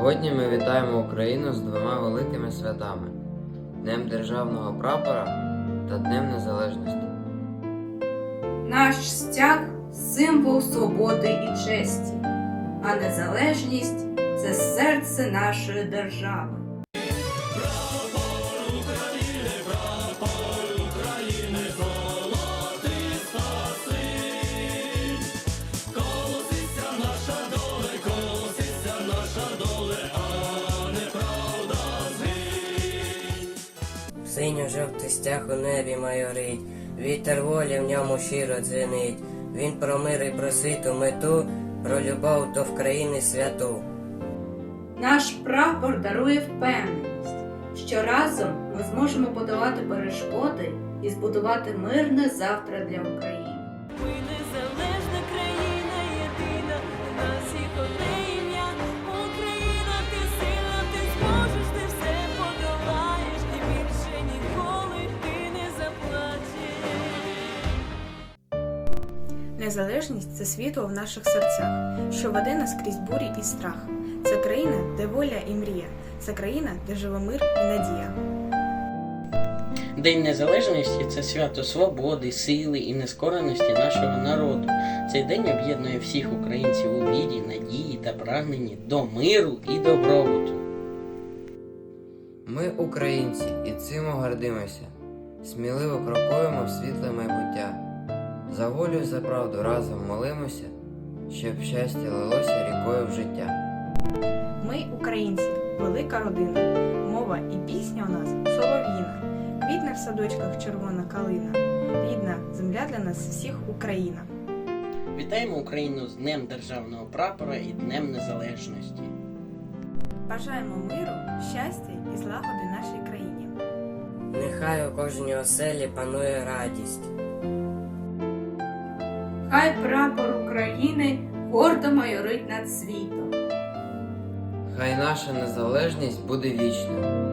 Сьогодні ми вітаємо Україну з двома великими святами Днем Державного прапора та Днем Незалежності. Наш стяг символ свободи і честі, а незалежність це серце нашої держави. Синьо-жовтий стяг у небі майорить, вітер волі в ньому щиро дзвенить. Він про мир і про світу мету, про любов до вкраїни святу. Наш прапор дарує впевненість, що разом ми зможемо подолати перешкоди і збудувати мирне завтра для України. Незалежність це світло в наших серцях, що веде нас крізь бурі і страх. Це країна, де воля і мрія. Це країна, де живе мир і надія. День Незалежності це свято свободи, сили і нескореності нашого народу. Цей день об'єднує всіх українців у вірі, надії та прагненні до миру і добробуту. Ми українці і цим гордимося. Сміливо крокуємо в світле майбуття. За волю і за правду разом молимося, щоб щастя лилося рікою в життя. Ми українці, велика родина. Мова і пісня у нас солов'їна. Квітне в садочках червона калина. Рідна земля для нас всіх Україна. Вітаємо Україну з Днем Державного прапора і Днем Незалежності. Бажаємо миру, щастя і злагоди нашій країні. Нехай у кожній оселі панує радість. Хай прапор України гордо майорить над світом. Хай наша незалежність буде вічною.